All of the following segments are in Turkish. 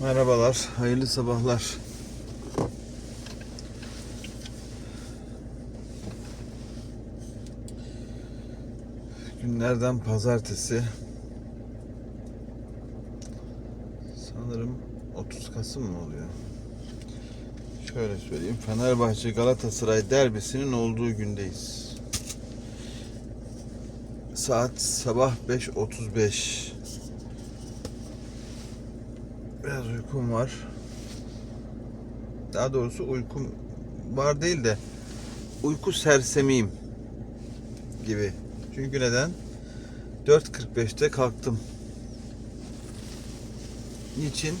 Merhabalar, hayırlı sabahlar. Günlerden pazartesi. Sanırım 30 Kasım mı oluyor? Şöyle söyleyeyim. Fenerbahçe Galatasaray derbisinin olduğu gündeyiz. Saat sabah 5.35. Biraz uykum var. Daha doğrusu uykum var değil de uyku sersemiyim gibi. Çünkü neden? 4.45'te kalktım. Niçin?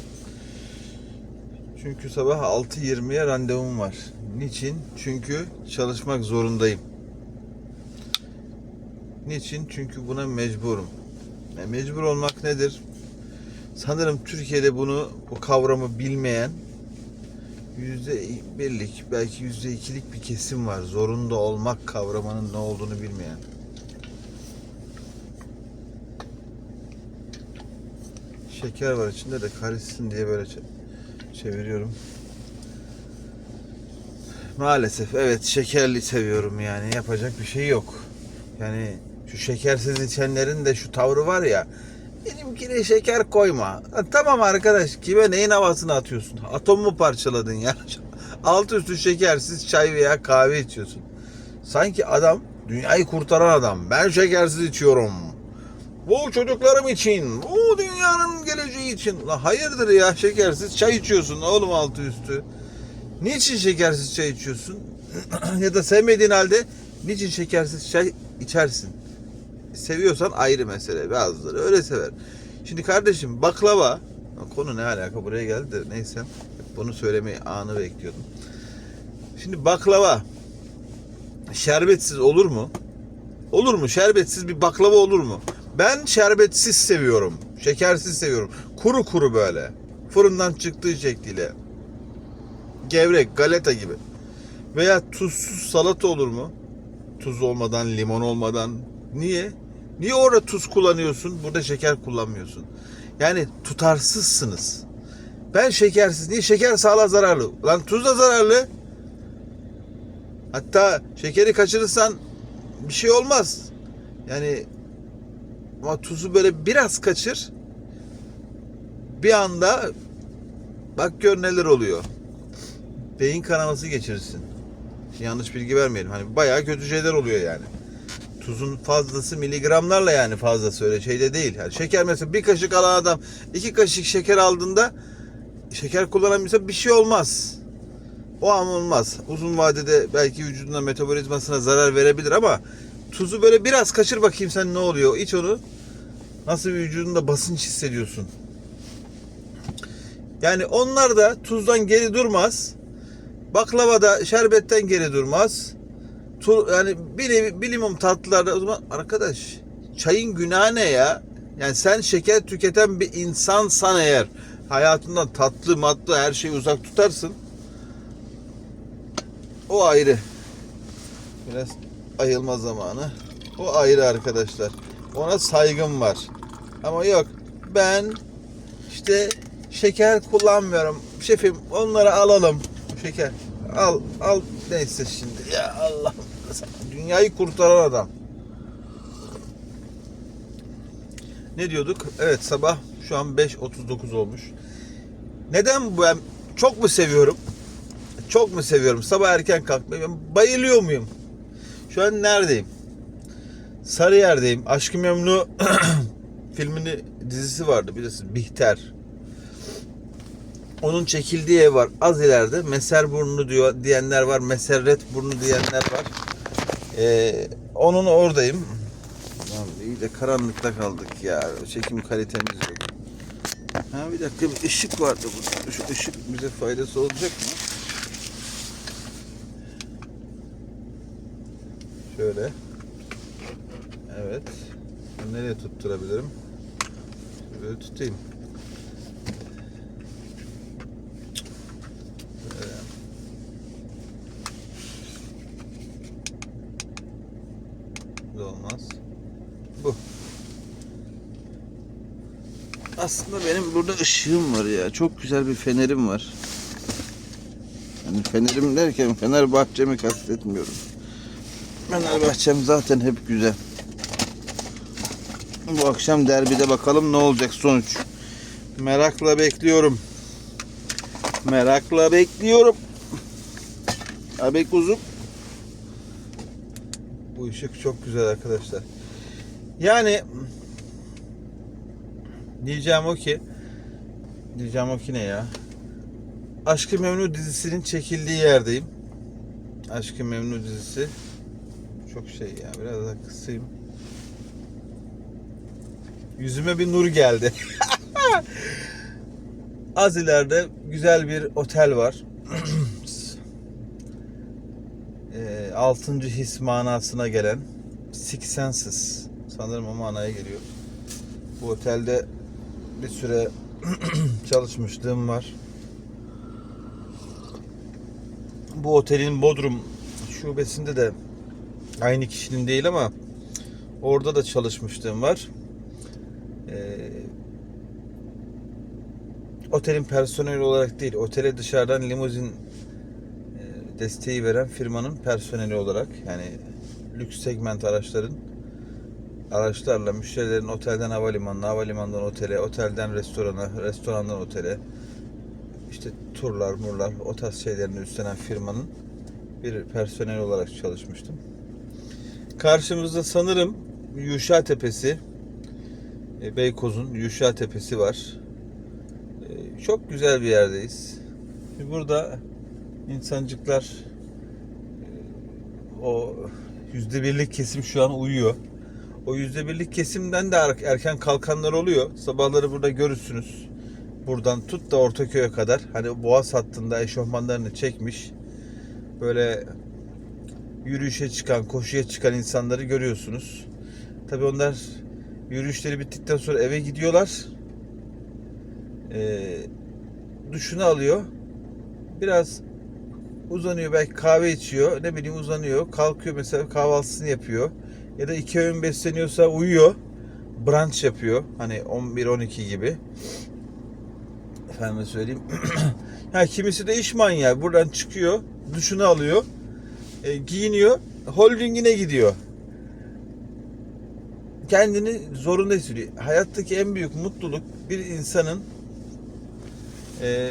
Çünkü sabah 6.20'ye randevum var. Niçin? Çünkü çalışmak zorundayım. Niçin? Çünkü buna mecburum. E, mecbur olmak nedir? Sanırım Türkiye'de bunu bu kavramı bilmeyen yüzde birlik belki yüzde ikilik bir kesim var. Zorunda olmak kavramının ne olduğunu bilmeyen. Şeker var içinde de karışsın diye böyle çe- çeviriyorum. Maalesef evet şekerli seviyorum yani yapacak bir şey yok. Yani şu şekersiz içenlerin de şu tavrı var ya benimkine şeker koyma. Tamam arkadaş kime neyin havasını atıyorsun? Atom mu parçaladın ya? Alt üstü şekersiz çay veya kahve içiyorsun. Sanki adam dünyayı kurtaran adam. Ben şekersiz içiyorum. Bu çocuklarım için, bu dünyanın geleceği için. La hayırdır ya şekersiz çay içiyorsun oğlum altı üstü. Niçin şekersiz çay içiyorsun? ya da sevmediğin halde niçin şekersiz çay içersin? Seviyorsan ayrı mesele. Bazıları öyle sever. Şimdi kardeşim baklava konu ne alaka buraya geldi de neyse bunu söylemeyi anı bekliyordum. Şimdi baklava şerbetsiz olur mu? Olur mu? Şerbetsiz bir baklava olur mu? Ben şerbetsiz seviyorum. Şekersiz seviyorum. Kuru kuru böyle. Fırından çıktığı şekliyle. Gevrek, galeta gibi. Veya tuzsuz salata olur mu? Tuz olmadan, limon olmadan. Niye? Niye orada tuz kullanıyorsun? Burada şeker kullanmıyorsun. Yani tutarsızsınız. Ben şekersiz. Niye? Şeker sağlığa zararlı. Lan tuz da zararlı. Hatta şekeri kaçırırsan bir şey olmaz. Yani ama tuzu böyle biraz kaçır. Bir anda bak gör neler oluyor. Beyin kanaması geçirirsin. Yanlış bilgi vermeyelim. Hani bayağı kötü şeyler oluyor yani. Tuzun fazlası miligramlarla yani fazlası öyle şeyde değil. Yani şeker mesela bir kaşık alan adam iki kaşık şeker aldığında şeker kullanamıyorsa bir şey olmaz. O an olmaz. Uzun vadede belki vücuduna metabolizmasına zarar verebilir ama tuzu böyle biraz kaçır bakayım sen ne oluyor. İç onu. Nasıl vücudunda basınç hissediyorsun. Yani onlar da tuzdan geri durmaz. Baklava da şerbetten geri durmaz. Tu, yani bir nevi bilimum tatlılarda o zaman arkadaş çayın günahı ne ya? Yani sen şeker tüketen bir insansan eğer hayatından tatlı matlı her şeyi uzak tutarsın. O ayrı. Biraz ayılma zamanı. O ayrı arkadaşlar. Ona saygım var. Ama yok ben işte şeker kullanmıyorum. Şefim onları alalım. Şeker. Al al neyse şimdi. Ya Allah. Dünyayı kurtaran adam. Ne diyorduk? Evet sabah şu an 5.39 olmuş. Neden bu çok mu seviyorum? Çok mu seviyorum? Sabah erken kalkmayı. Bayılıyor muyum? Şu an neredeyim? Sarıyer'deyim. Aşkı Memnu filmini dizisi vardı biliyorsun. Bihter. Onun çekildiği ev var. Az ileride. Meserburnu diyor diyenler var. Meserret burnu diyenler var. Ee, onun oradayım. Lan iyi de karanlıkta kaldık ya. Çekim kalitemiz yok. Ha bir dakika bir ışık vardı burada. Şu ışık bize faydası olacak mı? Şöyle. Evet. Nereye tutturabilirim? Böyle tutayım. Bu da olmaz. Bu. Aslında benim burada ışığım var ya. Çok güzel bir fenerim var. Yani fenerim derken Fenerbahçe'mi kastetmiyorum. Fenerbahçem zaten hep güzel. Bu akşam derbide bakalım ne olacak sonuç. Merakla bekliyorum. Merakla bekliyorum. Abi kuzum. Bu ışık çok güzel arkadaşlar. Yani diyeceğim o ki diyeceğim o ki ne ya? Aşkı Memnu dizisinin çekildiği yerdeyim. Aşkı Memnu dizisi çok şey ya biraz daha kısayım. Yüzüme bir nur geldi. Az ileride güzel bir otel var. e, 6. his manasına gelen Six Senses sanırım o manaya geliyor. Bu otelde bir süre çalışmışlığım var. Bu otelin Bodrum şubesinde de aynı kişinin değil ama orada da çalışmışlığım var. Ee, otelin personeli olarak değil, otele dışarıdan limuzin e, desteği veren firmanın personeli olarak yani lüks segment araçların araçlarla müşterilerin otelden havalimanına, havalimanından otele, otelden restorana, restorandan otele işte turlar, murlar o tarz şeylerini üstlenen firmanın bir personel olarak çalışmıştım. Karşımızda sanırım Yuşa Tepesi e, Beykoz'un Yuşa Tepesi var. E, Çok güzel bir yerdeyiz. Burada insancıklar e, o yüzde birlik kesim şu an uyuyor. O yüzde birlik kesimden de er- erken kalkanlar oluyor. Sabahları burada görürsünüz. Buradan tut da Ortaköy'e kadar. Hani Boğaz hattında eşofmanlarını çekmiş. Böyle yürüyüşe çıkan, koşuya çıkan insanları görüyorsunuz. Tabii onlar yürüyüşleri bittikten sonra eve gidiyorlar. Ee, duşunu alıyor. Biraz uzanıyor belki kahve içiyor. Ne bileyim uzanıyor. Kalkıyor mesela kahvaltısını yapıyor. Ya da iki öğün besleniyorsa uyuyor. Brunch yapıyor. Hani 11-12 gibi. Efendime söyleyeyim. ha, kimisi de iş manyağı. Buradan çıkıyor. Duşunu alıyor. e, giyiniyor. Holdingine gidiyor. Kendini zorunda hissediyor. Hayattaki en büyük mutluluk bir insanın e,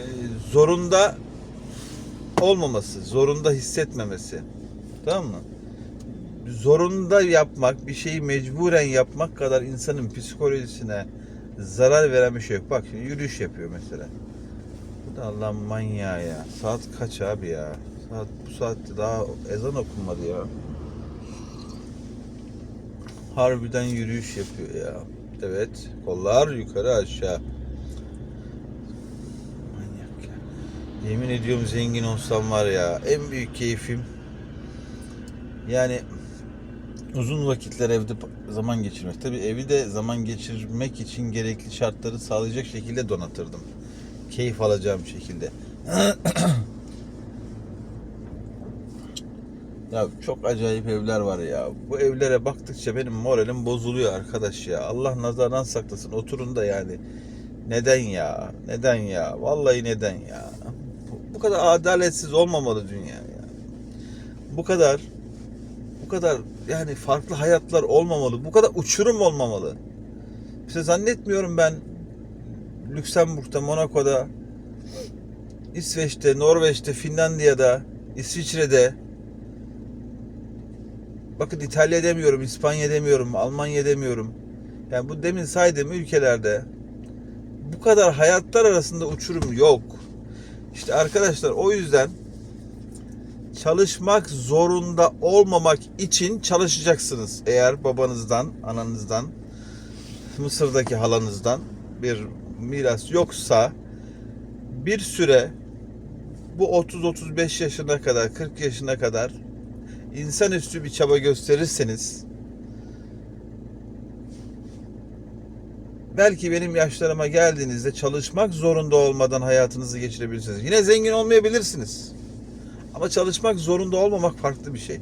zorunda olmaması, zorunda hissetmemesi. Tamam mı? Zorunda yapmak, bir şeyi mecburen yapmak kadar insanın psikolojisine zarar veren bir şey yok. Bak şimdi yürüyüş yapıyor mesela. Bu da Allah'ın manyağı ya. Saat kaç abi ya? Saat bu saatte daha ezan okunmadı ya. Harbiden yürüyüş yapıyor ya. Evet. Kollar yukarı aşağı. Manyak ya. Yemin ediyorum zengin olsam var ya. En büyük keyfim yani uzun vakitler evde zaman geçirmek. Tabii evi de zaman geçirmek için gerekli şartları sağlayacak şekilde donatırdım. Keyif alacağım şekilde. ya çok acayip evler var ya. Bu evlere baktıkça benim moralim bozuluyor arkadaş ya. Allah nazardan saklasın. Oturun da yani. Neden ya? Neden ya? Vallahi neden ya? Bu, bu kadar adaletsiz olmamalı dünya ya. Bu kadar bu kadar yani farklı hayatlar olmamalı. Bu kadar uçurum olmamalı. İşte zannetmiyorum ben Lüksemburg'da, Monaco'da, İsveç'te, Norveç'te, Finlandiya'da, İsviçre'de bakın İtalya demiyorum, İspanya demiyorum, Almanya demiyorum. Yani bu demin saydığım ülkelerde bu kadar hayatlar arasında uçurum yok. İşte arkadaşlar o yüzden çalışmak zorunda olmamak için çalışacaksınız. Eğer babanızdan, ananızdan, Mısır'daki halanızdan bir miras yoksa bir süre bu 30-35 yaşına kadar, 40 yaşına kadar insanüstü bir çaba gösterirseniz belki benim yaşlarıma geldiğinizde çalışmak zorunda olmadan hayatınızı geçirebilirsiniz. Yine zengin olmayabilirsiniz. Ama çalışmak zorunda olmamak farklı bir şey.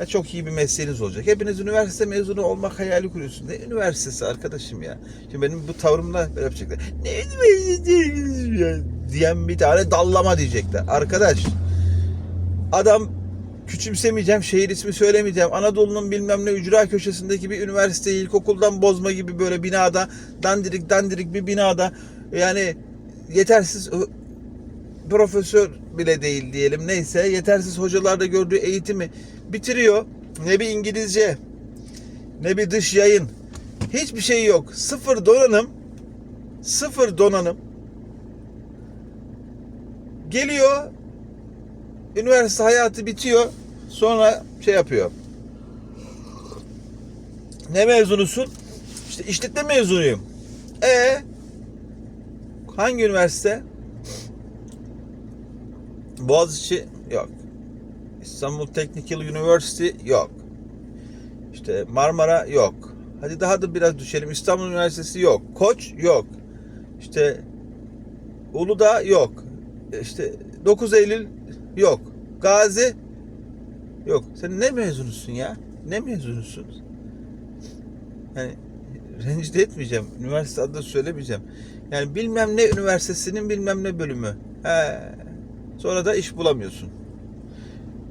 Ya çok iyi bir mesleğiniz olacak. Hepiniz üniversite mezunu olmak hayali kuruyorsunuz. Ne üniversitesi arkadaşım ya? Şimdi benim bu tavrımla böyle yapacaklar. Ne üniversitesi ya? diyen bir tane dallama diyecekler. Arkadaş adam küçümsemeyeceğim, şehir ismi söylemeyeceğim. Anadolu'nun bilmem ne ücra köşesindeki bir üniversite, ilkokuldan bozma gibi böyle binada, dandirik dandirik bir binada yani yetersiz profesör bile değil diyelim neyse yetersiz hocalarda gördüğü eğitimi bitiriyor. Ne bir İngilizce, ne bir dış yayın. Hiçbir şey yok. Sıfır donanım. Sıfır donanım. Geliyor. Üniversite hayatı bitiyor. Sonra şey yapıyor. Ne mezunusun? İşte işletme mezunuyum. E hangi üniversite? Boğaziçi yok. İstanbul Technical University yok. İşte Marmara yok. Hadi daha da biraz düşelim. İstanbul Üniversitesi yok. Koç yok. İşte Uludağ yok. İşte 9 Eylül yok. Gazi yok. Sen ne mezunusun ya? Ne mezunusun? Yani rencide etmeyeceğim. Üniversite adını söylemeyeceğim. Yani bilmem ne üniversitesinin bilmem ne bölümü. He. Sonra da iş bulamıyorsun.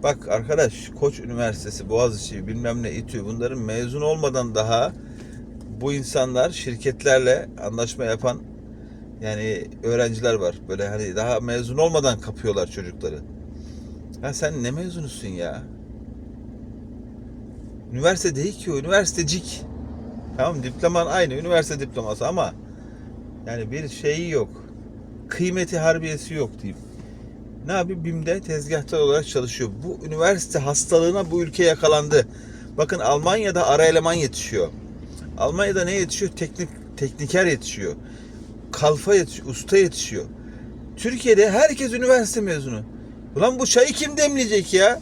Bak arkadaş Koç Üniversitesi, Boğaziçi, bilmem ne İTÜ bunların mezun olmadan daha bu insanlar şirketlerle anlaşma yapan yani öğrenciler var. Böyle hani daha mezun olmadan kapıyorlar çocukları. Ya sen ne mezunusun ya? Üniversite değil ki o, üniversitecik. Tamam diploman aynı, üniversite diploması ama yani bir şeyi yok. Kıymeti harbiyesi yok diyeyim. Ne yapıyor? BİM'de tezgahtar olarak çalışıyor. Bu üniversite hastalığına bu ülke yakalandı. Bakın Almanya'da ara eleman yetişiyor. Almanya'da ne yetişiyor? Teknik tekniker yetişiyor. Kalfa yetişiyor, usta yetişiyor. Türkiye'de herkes üniversite mezunu. Ulan bu çayı kim demleyecek ya?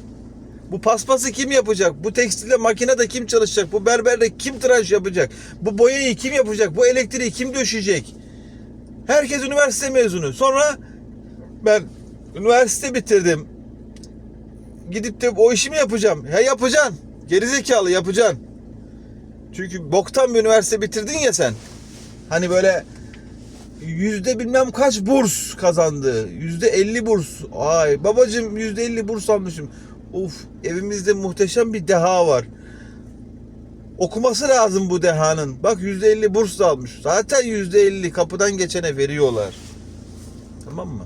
Bu paspası kim yapacak? Bu tekstilde makinede kim çalışacak? Bu berberde kim tıraş yapacak? Bu boyayı kim yapacak? Bu elektriği kim döşeyecek? Herkes üniversite mezunu. Sonra ben üniversite bitirdim. Gidip de o işi mi yapacağım? Ya yapacaksın. Gerizekalı yapacaksın. Çünkü boktan bir üniversite bitirdin ya sen. Hani böyle yüzde bilmem kaç burs kazandı. Yüzde elli burs. Ay babacım yüzde elli burs almışım. Uf evimizde muhteşem bir deha var. Okuması lazım bu dehanın. Bak yüzde elli burs almış. Zaten yüzde elli kapıdan geçene veriyorlar. Tamam mı?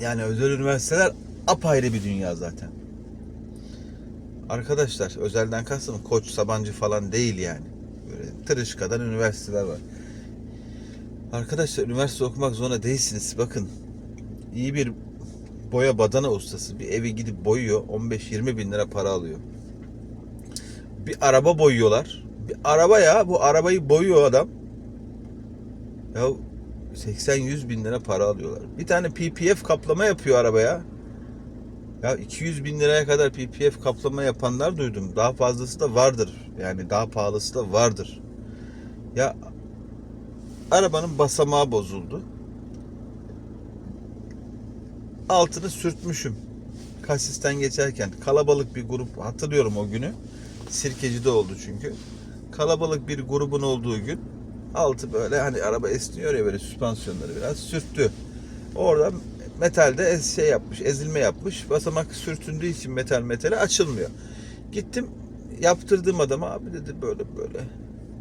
Yani özel üniversiteler apayrı bir dünya zaten. Arkadaşlar özelden kastım Koç, Sabancı falan değil yani. Böyle tırışkadan üniversiteler var. Arkadaşlar üniversite okumak zorunda değilsiniz. Bakın iyi bir boya badana ustası bir evi gidip boyuyor 15-20 bin lira para alıyor. Bir araba boyuyorlar. Bir araba ya bu arabayı boyuyor adam. Ya 80-100 bin lira para alıyorlar. Bir tane PPF kaplama yapıyor arabaya. Ya 200 bin liraya kadar PPF kaplama yapanlar duydum. Daha fazlası da vardır. Yani daha pahalısı da vardır. Ya arabanın basamağı bozuldu. Altını sürtmüşüm. Kasisten geçerken kalabalık bir grup hatırlıyorum o günü. Sirkeci'de oldu çünkü. Kalabalık bir grubun olduğu gün altı böyle hani araba esniyor ya böyle süspansiyonları biraz sürttü. Orada metalde ez- şey yapmış, ezilme yapmış. Basamak sürtündüğü için metal metale açılmıyor. Gittim yaptırdığım adama abi dedi böyle böyle.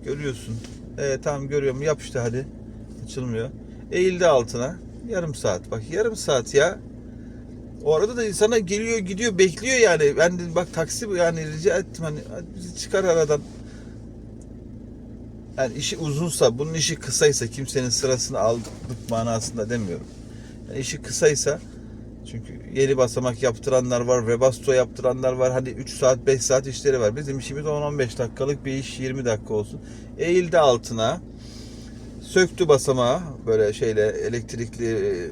Görüyorsun. E, tamam görüyorum yap işte hadi. Açılmıyor. Eğildi altına. Yarım saat. Bak yarım saat ya. O arada da insana geliyor gidiyor bekliyor yani. Ben de bak taksi yani rica ettim hani bizi çıkar aradan. Yani işi uzunsa, bunun işi kısaysa kimsenin sırasını aldık manasında demiyorum. Yani işi kısaysa çünkü yeni basamak yaptıranlar var, Webasto yaptıranlar var. Hadi 3 saat, 5 saat işleri var. Bizim işimiz 10-15 dakikalık bir iş, 20 dakika olsun. Eğildi altına. Söktü basamağı böyle şeyle elektrikli e,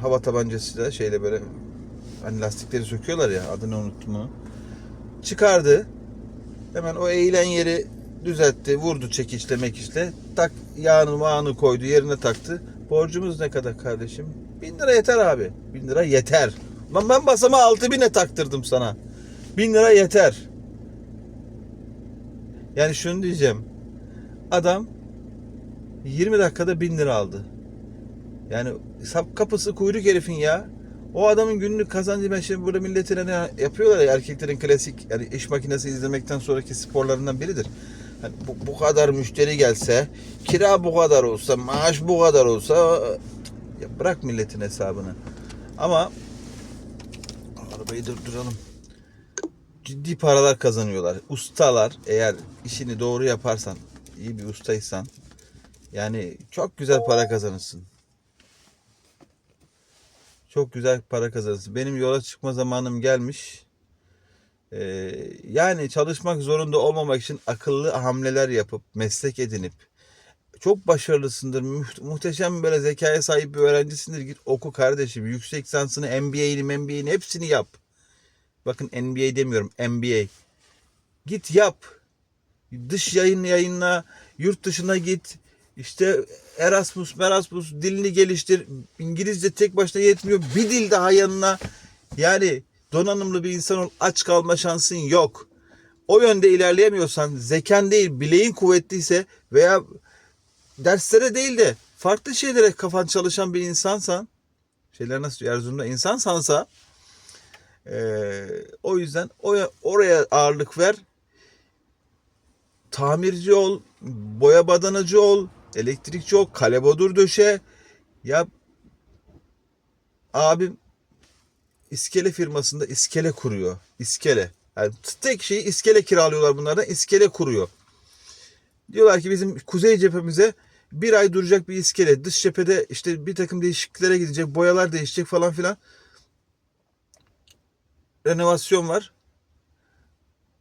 hava tabancasıyla şeyle böyle hani lastikleri söküyorlar ya adını unuttum onu. Çıkardı. Hemen o eğilen yeri düzeltti. Vurdu çekiçle mekiçle. Tak yağını mağını koydu yerine taktı. Borcumuz ne kadar kardeşim? Bin lira yeter abi. Bin lira yeter. Ben, ben basama 6000'e taktırdım sana. 1000 lira yeter. Yani şunu diyeceğim. Adam 20 dakikada 1000 lira aldı. Yani sap kapısı kuyruk herifin ya. O adamın günlük kazancı ben şimdi burada milletine ne yapıyorlar ya erkeklerin klasik yani iş makinesi izlemekten sonraki sporlarından biridir. Bu, bu kadar müşteri gelse, kira bu kadar olsa, maaş bu kadar olsa ya bırak milletin hesabını. Ama arabayı durduralım. Ciddi paralar kazanıyorlar. Ustalar eğer işini doğru yaparsan, iyi bir ustaysan yani çok güzel para kazanırsın. Çok güzel para kazanırsın. Benim yola çıkma zamanım gelmiş. Ee, yani çalışmak zorunda olmamak için akıllı hamleler yapıp meslek edinip çok başarılısındır. muht- muhteşem böyle zekaya sahip bir öğrencisindir. Git oku kardeşim. Yüksek lisansını, MBA'ni, MBA'ni hepsini yap. Bakın NBA demiyorum, MBA. Git yap. Dış yayın yayınla, yurt dışına git. İşte Erasmus, Erasmus dilini geliştir. İngilizce tek başına yetmiyor. Bir dil daha yanına. Yani donanımlı bir insan ol. Aç kalma şansın yok. O yönde ilerleyemiyorsan, zekan değil, bileğin kuvvetliyse veya derslere değil de farklı şeylere kafan çalışan bir insansan, şeyler nasıl Erzurum'da insansansa ee, o yüzden oraya, oraya ağırlık ver. Tamirci ol, boya badanacı ol, elektrikçi ol, kalebodur döşe. Ya abim iskele firmasında iskele kuruyor. İskele. Yani tek şeyi iskele kiralıyorlar bunlardan. iskele kuruyor. Diyorlar ki bizim kuzey cephemize bir ay duracak bir iskele. Dış cephede işte bir takım değişikliklere gidecek. Boyalar değişecek falan filan renovasyon var.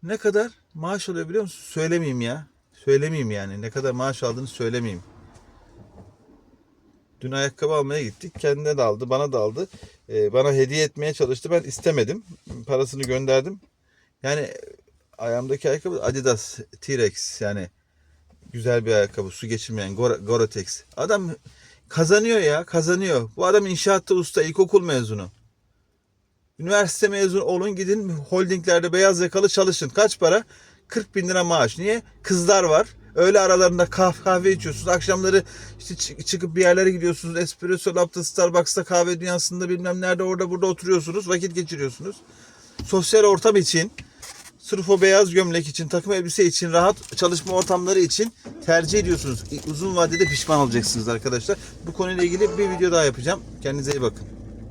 Ne kadar maaş alıyor biliyor musun? Söylemeyeyim ya. Söylemeyeyim yani. Ne kadar maaş aldığını söylemeyeyim. Dün ayakkabı almaya gittik. Kendine de aldı, bana da aldı. Ee, bana hediye etmeye çalıştı. Ben istemedim. Parasını gönderdim. Yani ayağımdaki ayakkabı Adidas T-Rex yani güzel bir ayakkabı. Su geçirmeyen Gor- Gore-Tex. Adam kazanıyor ya, kazanıyor. Bu adam inşaatta usta, ilkokul mezunu. Üniversite mezunu olun gidin holdinglerde beyaz yakalı çalışın. Kaç para? 40 bin lira maaş. Niye? Kızlar var. Öğle aralarında kahve, kahve içiyorsunuz. Akşamları işte çı- çıkıp bir yerlere gidiyorsunuz. Espresso Lab'da, Starbucks'ta kahve dünyasında bilmem nerede orada burada oturuyorsunuz. Vakit geçiriyorsunuz. Sosyal ortam için sırf o beyaz gömlek için, takım elbise için, rahat çalışma ortamları için tercih ediyorsunuz. Uzun vadede pişman olacaksınız arkadaşlar. Bu konuyla ilgili bir video daha yapacağım. Kendinize iyi bakın.